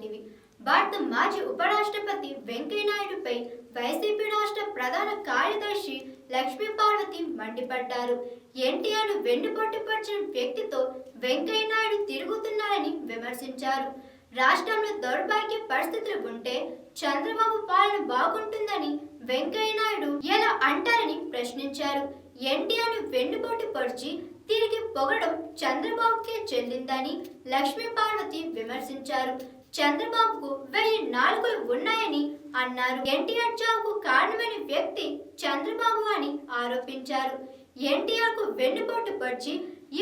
లాంటివి భారత మాజీ ఉపరాష్ట్రపతి వెంకయ్యనాయుడుపై వైసీపీ రాష్ట్ర ప్రధాన కార్యదర్శి లక్ష్మీ పార్వతి మండిపడ్డారు. ఎన్టీఆర్ వెన్నుపట్టుపరిచిన వ్యక్తితో వెంకయ్యనాయుడు తిరుగుతున్నారని విమర్శించారు. రాష్ట్రంలో దౌర్భాగ్య పరిస్థితులు ఉంటే చంద్రబాబు పాలన బాగుంటుందని వెంకయ్యనాయుడు ఎలా అంటారని ప్రశ్నించారు. ఎన్టీఆర్ వెన్నుపోటు పొడిచి తిరిగి పొగడం చంద్రబాబుకే చెల్లిందని లక్ష్మీ పార్వతి విమర్శించారు. చంద్రబాబుకు వెయ్యి నాలుగులు ఉన్నాయని అన్నారు. ఎన్టీఆర్ చావుకు కారణమైన వ్యక్తి చంద్రబాబు అని ఆరోపించారు. ఎన్టీఆర్కు వెన్నుపోటు పడిచి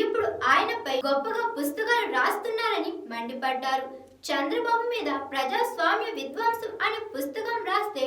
ఇప్పుడు ఆయనపై గొప్పగా పుస్తకాలు రాస్తున్నారని మండిపడ్డారు. చంద్రబాబు మీద ప్రజాస్వామ్య విధ్వంసం అనే పుస్తకం రాస్తే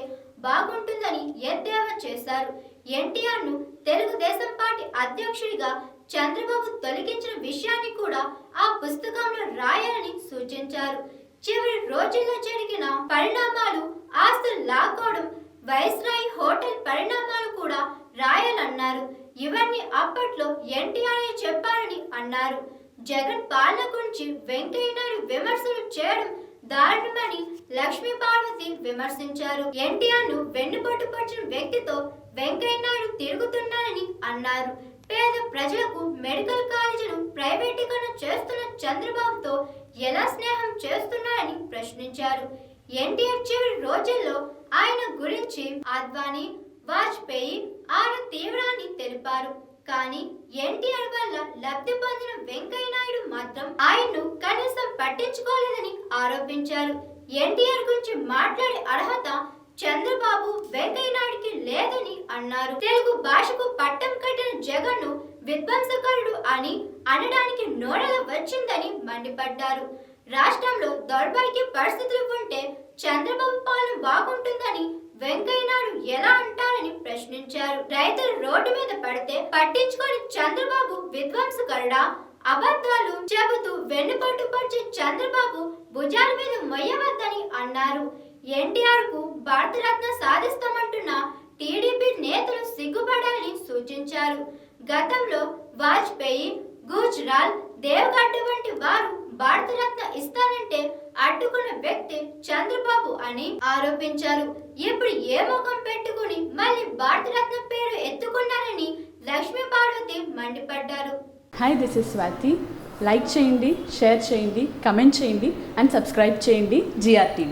బాగుంటుందని ఎద్దేవా చేశారు. ఎన్టీఆర్ను తెలుగుదేశం పార్టీ అధ్యక్షుడిగా చంద్రబాబు తొలగించిన విషయాన్ని కూడా ఆ పుస్తకంలో రాయాలని సూచించారు. చివరి రోజుల్లో జరిగిన పరిణామాలు ఆస్తులు లాక్కోవడం వైస్రాయ్ హోటల్ పరిణామాలు కూడా రాయాలన్నారు. ఇవన్నీ అప్పట్లో ఎన్టీఆర్ చెప్పారని అన్నారు. జగన్ పాలన గురించి వెంకయ్యనాయుడు విమర్శలు చేయడం దారుణమని లక్ష్మీ పార్వతి విమర్శించారు. ఎన్టీఆర్ను వెన్నుపోటు పడిచిన వ్యక్తితో వెంకయ్యనాయుడు తిరుగుతున్నారని అన్నారు. పేద ప్రజలకు మెడికల్ కాలేజీను ప్రై చంద్రబాబుతో ఎలా స్నేహం చేస్తున్నారని ప్రశ్నించారు. ఎన్టీఆర్ చివరి రోజుల్లో ఆయన గురించి అద్వానీ వాజ్పేయి ఆరు తీవ్రాన్ని తెలిపారు. కానీ ఎన్టీఆర్ వల్ల లబ్ధి పొందిన వెంకయ్య నాయుడు మాత్రం ఆయన్ను కనీసం పట్టించుకోలేదని ఆరోపించారు. ఎన్టీఆర్ గురించి మాట్లాడే అర్హత చంద్రబాబు వెంకయ్య నాయుడికి లేదని అన్నారు. తెలుగు భాషకు పట్టం కట్టిన జగన్ను విధ్వంసకరుడు అని అనడానికి నోడల వచ్చిందని మండిపడ్డారు. రాష్ట్రంలో దౌర్భాగ్య పరిస్థితులు ఉంటే చంద్రబాబు పాలన బాగుంటుందని వెంకయ్యనాయుడు ఎలా అంటారని ప్రశ్నించారు. రైతులు రోడ్డు మీద పడితే పట్టించుకొని చంద్రబాబు విధ్వంసకరుడా? అబద్ధాలు చెబుతూ వెన్నుపోటు పరిచే చంద్రబాబు భుజాల మీద మొయ్యవద్దని అన్నారు. ఎన్టీఆర్కు భారతరత్న సాధిస్తామంటే సిగ్గుపడాలని గతంలో వాజ్పేయి గుజరాల్ దేవగడ్డ వంటి వారు భారతరత్న ఇస్తానంటే అడ్డుకున్న వ్యక్తి చంద్రబాబు అని ఆరోపించారు. ఇప్పుడు ఏ ముఖం పెట్టుకుని మళ్ళీ భారతరత్న పేరు ఎత్తుకున్నారని లక్ష్మీ పార్వతి మండిపడ్డారు. Hi this is Swathi like చేయండి షేర్ చేయండి కమెంట్ చేయండి అండ్ సబ్స్క్రైబ్ చేయండి జిఆర్టీ